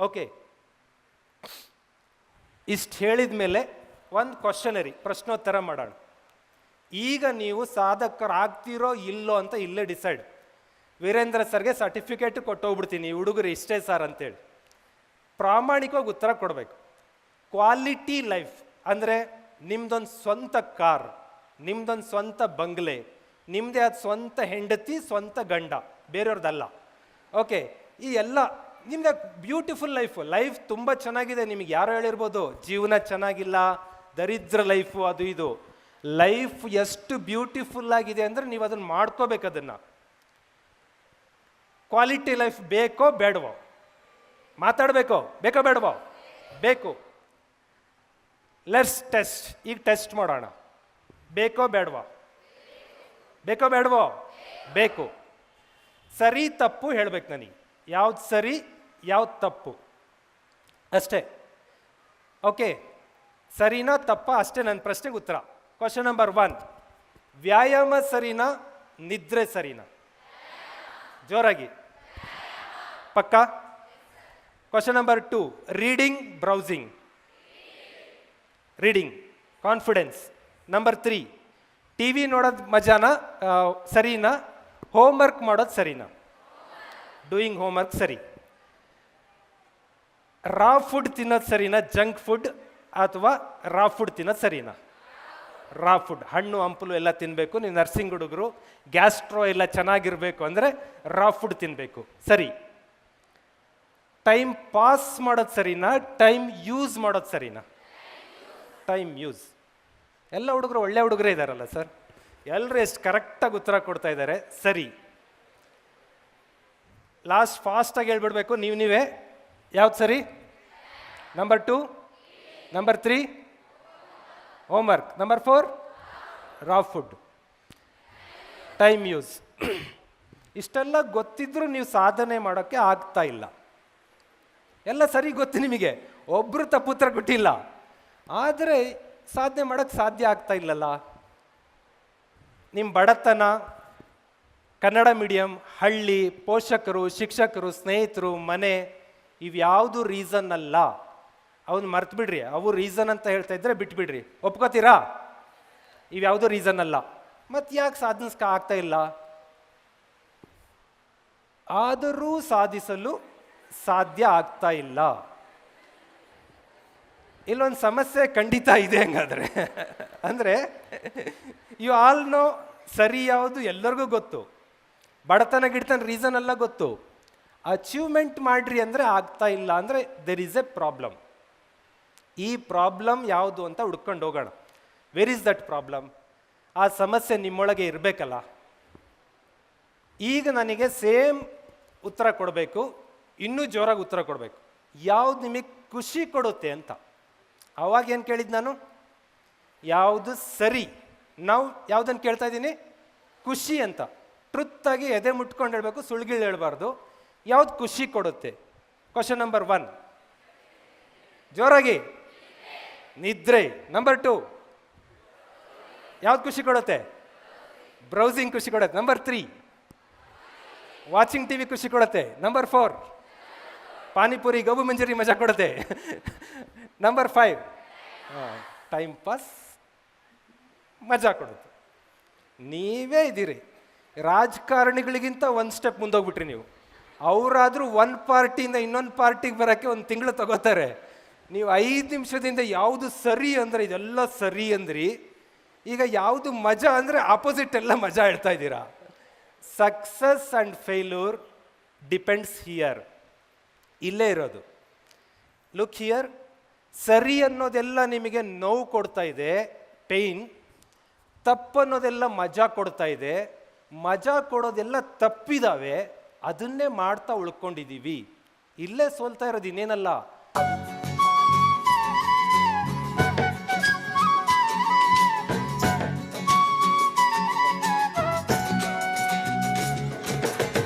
Okay. ಇಷ್ಟು ಹೇಳಿದ ಮೇಲೆ ಒಂದು ಕ್ವಶನರಿ ಪ್ರಶ್ನೋತ್ತರ ಮಾಡೋಣ. ಈಗ ನೀವು ಸಾಧಕರಾಗ್ತಿರೋ ಇಲ್ಲೋ ಅಂತ ಇಲ್ಲೇ ಡಿಸೈಡ್ ವೀರೇಂದ್ರ ಸರ್ಗೆ ಸರ್ಟಿಫಿಕೇಟ್ ಕೊಟ್ಟೋಗ್ಬಿಡ್ತೀನಿ, ಈ ಹುಡುಗರು ಇಷ್ಟೇ ಸರ್ ಅಂತೇಳಿ. ಪ್ರಾಮಾಣಿಕವಾಗಿ ಉತ್ತರ ಕೊಡಬೇಕು. ಕ್ವಾಲಿಟಿ ಲೈಫ್ ಅಂದರೆ ನಿಮ್ದೊಂದು ಸ್ವಂತ ಕಾರ್ ನಿಮ್ದೊಂದು ಸ್ವಂತ ಬಂಗ್ಲೆ ನಿಮ್ಮದೇ ಆದ ಸ್ವಂತ ಹೆಂಡತಿ, ಸ್ವಂತ ಗಂಡ ಬೇರೆಯವ್ರದ್ದಲ್ಲ ಓಕೆ, ಈ ಎಲ್ಲ ನಿಮ್ದು ಬ್ಯೂಟಿಫುಲ್ ಲೈಫು ಲೈಫ್ ತುಂಬ ಚೆನ್ನಾಗಿದೆ, ನಿಮಗೆ ಯಾರು ಹೇಳಿರ್ಬೋದು, ಜೀವನ ಚೆನ್ನಾಗಿಲ್ಲ, ದರಿದ್ರ ಲೈಫು ಅದು ಇದು. ಲೈಫ್ ಎಷ್ಟು ಬ್ಯೂಟಿಫುಲ್ ಆಗಿದೆ ಅಂದರೆ ನೀವು ಅದನ್ನು ಮಾಡ್ಕೋಬೇಕು ಅದನ್ನು. ಕ್ವಾಲಿಟಿ ಲೈಫ್ ಬೇಕೋ ಬೇಡವೋ? ಮಾತಾಡಬೇಕೋ? ಬೇಕೋ ಬೇಡವೋ? ಬೇಕು. ಲೆಟ್ಸ್ ಟೆಸ್ಟ್ ಈಗ ಟೆಸ್ಟ್ ಮಾಡೋಣ. ಬೇಕೋ ಬೇಡವೋ? ಬೇಕೋ ಬೇಡವೋ? ಬೇಕು. ಸರಿ ತಪ್ಪು ಹೇಳ್ಬೇಕು ನನಗೆ. ಯಾವ್ದು ಸರಿ? ಯಾವ್ದು ತಪ್ಪು? ಅಷ್ಟೇ. ಓಕೆ, ಸರಿನಾ ತಪ್ಪ? ಅಷ್ಟೇ ನನ್ನ ಪ್ರಶ್ನೆಗೆ ಉತ್ತರ. ಕ್ವಶನ್ ನಂಬರ್ ಒನ್ ವ್ಯಾಯಾಮ ಸರಿನಾ? ನಿದ್ರೆ ಸರಿನಾ? ಜೋರಾಗಿ. ಪಕ್ಕ? Question number two reading browsing reading confidence number three T V ನೋಡೋದು ಮಜಾನ? ಸರಿನಾ ಸರಿನಾ? ಹೋಮ್ವರ್ಕ್ ಮಾಡೋದು ಸರಿನಾ? ಡೂಯಿಂಗ್ ಹೋಮ್ವರ್ಕ್ ಸರಿ. ರಾ ಫುಡ್ ತಿನ್ನೋದು ಸರಿನಾ ಜಂಕ್ ಫುಡ್ ಅಥವಾ ರಾ ಫುಡ್ ತಿನ್ನೋದು ಸರಿನಾ? ರಾ ಫುಡ್ ಹಣ್ಣು, ಹಂಪಲು ಎಲ್ಲ ತಿನ್ನಬೇಕು ನೀವು ನರ್ಸಿಂಗ್ ಹುಡುಗರು ಗ್ಯಾಸ್ಟ್ರೋ ಎಲ್ಲ ಚೆನ್ನಾಗಿರಬೇಕು ಅಂದರೆ ರಾ ಫುಡ್ ತಿನ್ನಬೇಕು ಸರಿ. ಟೈಮ್ ಪಾಸ್ ಮಾಡೋದು ಸರಿನಾ? ಟೈಮ್ ಯೂಸ್ ಮಾಡೋದು ಸರಿನಾ? ಟೈಮ್ ಯೂಸ್ ಎಲ್ಲ ಹುಡುಗರು ಒಳ್ಳೆ ಹುಡುಗರೇ ಇದ್ದಾರಲ್ಲ ಸರ್. ಎಲ್ಲರೂ ಎಷ್ಟು ಕರೆಕ್ಟಾಗಿ ಉತ್ತರ ಕೊಡ್ತಾ ಇದ್ದಾರೆ ಸರಿ. ಲಾಸ್ಟ್ ಫಾಸ್ಟಾಗಿ ಹೇಳ್ಬಿಡ್ಬೇಕು. ನೀವು ನೀವೇ. ಯಾವ್ದು ಸರಿ? Number two number three homework number four raw food time use ಇಷ್ಟೆಲ್ಲ ಗೊತ್ತಿದ್ರೂ ನೀವು ಸಾಧನೆ ಮಾಡೋಕ್ಕೆ ಆಗ್ತಾ ಇಲ್ಲ. ಎಲ್ಲ ಸರಿ ಗೊತ್ತು ನಿಮಗೆ. ಒಬ್ಬರು ತಪ್ಪುತ್ರ ಕೊಟ್ಟಿಲ್ಲ. ಆದರೆ ಸಾಧನೆ ಮಾಡೋಕ್ಕೆ ಸಾಧ್ಯ ಆಗ್ತಾ ಇಲ್ಲಲ್ಲ. ನಿಮ್ಮ ಬಡತನ, ಕನ್ನಡ ಮೀಡಿಯಂ ಹಳ್ಳಿ, ಪೋಷಕರು, ಶಿಕ್ಷಕರು, ಸ್ನೇಹಿತರು, ಮನೆ ಇವ್ಯಾವುದು ರೀಸನ್ ಅಲ್ಲ, ಅವನು ಮರ್ತು ಬಿಡ್ರಿ ಅವು ರೀಸನ್ ಅಂತ ಹೇಳ್ತಾ ಇದ್ರೆ ಬಿಟ್ಬಿಡ್ರಿ. ಒಪ್ಕೋತೀರಾ? ಇವ್ಯಾವುದು ರೀಸನ್ ಅಲ್ಲ. ಮತ್ತೆ ಯಾಕೆ ಸಾಧಿಸ್ಕ ಆಗ್ತಾ ಇಲ್ಲ? ಆದರೂ ಸಾಧಿಸಲು ಸಾಧ್ಯ ಆಗ್ತಾ ಇಲ್ಲ. ಇಲ್ಲೊಂದು ಸಮಸ್ಯೆ ಖಂಡಿತ ಇದೆ ಹಂಗಾದ್ರೆ. ಅಂದರೆ ಯು ಆಲ್ ನೋ ಸರಿ ಯಾವುದು ಎಲ್ಲರಿಗೂ ಗೊತ್ತು. ಬಡತನ ಗಿಡತನ ರೀಸನ್ ಎಲ್ಲ ಗೊತ್ತು. ಅಚೀವ್ಮೆಂಟ್ ಮಾಡ್ರಿ ಅಂದರೆ ಆಗ್ತಾ ಇಲ್ಲ ಅಂದರೆ ದೆರ್ ಈಸ್ ಎ ಪ್ರಾಬ್ಲಮ್ ಈ ಪ್ರಾಬ್ಲಮ್ ಯಾವುದು ಅಂತ ಹುಡ್ಕೊಂಡು ಹೋಗೋಣ. ವೆರ್ ಈಸ್ ದಟ್ ಪ್ರಾಬ್ಲಮ್ ಆ ಸಮಸ್ಯೆ ನಿಮ್ಮೊಳಗೆ ಇರಬೇಕಲ್ಲ. ಈಗ ನನಗೆ ಸೇಮ್ ಉತ್ತರ ಕೊಡಬೇಕು, ಇನ್ನೂ ಜೋರಾಗಿ ಉತ್ತರ ಕೊಡಬೇಕು. ಯಾವ್ದು ನಿಮಗೆ ಖುಷಿ ಕೊಡುತ್ತೆ ಅಂತ. ಅವಾಗ ಏನು ಕೇಳಿದ್ದು ನಾನು? ಯಾವುದು ಸರಿ. ನಾವು ಯಾವುದನ್ನು ಕೇಳ್ತಾ ಇದ್ದೀನಿ? ಖುಷಿ ಅಂತ. ಟ್ರುತ್ತಾಗಿ ಎದೆ ಮುಟ್ಕೊಂಡು ಹೇಳಬೇಕು, ಸುಳ್ಗಿಳು ಹೇಳ್ಬಾರ್ದು. ಯಾವ್ದು ಖುಷಿ ಕೊಡುತ್ತೆ? ಕ್ವಶನ್ ನಂಬರ್ ಒನ್ ಜೋರಾಗಿ. ನಿದ್ರೆ. ನಂಬರ್ ಟು ಯಾವ್ದು ಖುಷಿ ಕೊಡುತ್ತೆ? ಬ್ರೌಸಿಂಗ್ ಖುಷಿ ಕೊಡುತ್ತೆ. Number three watching T V ಖುಷಿ ಕೊಡುತ್ತೆ. ನಂಬರ್ ಫೋರ್ ಪಾನಿಪುರಿ ಗಬು ಮಂಜೂರಿ ಮಜಾ ಕೊಡುತ್ತೆ. ನಂಬರ್ ಫೈವ್ ಟೈಮ್ ಪಾಸ್ ಮಜಾ ಕೊಡುತ್ತೆ. ನೀವೇ ಇದ್ದೀರಿ. ರಾಜಕಾರಣಿಗಳಿಗಿಂತ ಒಂದು ಸ್ಟೆಪ್ ಮುಂದೋಗ್ಬಿಟ್ರಿ ನೀವು. ಅವರಾದರೂ ಒಂದು ಪಾರ್ಟಿಯಿಂದ ಇನ್ನೊಂದು ಪಾರ್ಟಿಗೆ ಬರೋಕ್ಕೆ ಒಂದು ತಿಂಗಳು ತಗೋತಾರೆ. ನೀವು ಐದು ನಿಮಿಷದಿಂದ ಯಾವುದು ಸರಿ ಅಂದರೆ, ಇದೆಲ್ಲ ಸರಿ ಅಂದ್ರಿ. ಈಗ ಯಾವುದು ಮಜಾ ಅಂದರೆ ಆಪೋಸಿಟ್ ಎಲ್ಲ ಮಜಾ ಹೇಳ್ತಾ ಇದ್ದೀರಾ. Success and failure depends here ಇಲ್ಲೇ ಇರೋದು. ಲುಕ್ ಹಿಯರ್ ಸರಿ ಅನ್ನೋದೆಲ್ಲ ನಿಮಗೆ ನೋವು ಕೊಡ್ತಾ ಇದೆ ಪೇಯ್ನ್ ತಪ್ಪು ಅನ್ನೋದೆಲ್ಲ ಮಜಾ ಕೊಡ್ತಾ ಇದೆ. ಮಜಾ ಕೊಡೋದೆಲ್ಲ ತಪ್ಪಿದಾವೆ. ಅದನ್ನೇ ಮಾಡ್ತಾ ಉಳ್ಕೊಂಡಿದ್ದೀವಿ. ಇಲ್ಲೇ ಸೋಲ್ತಾ ಇರೋದು ಇನ್ನೇನಲ್ಲ.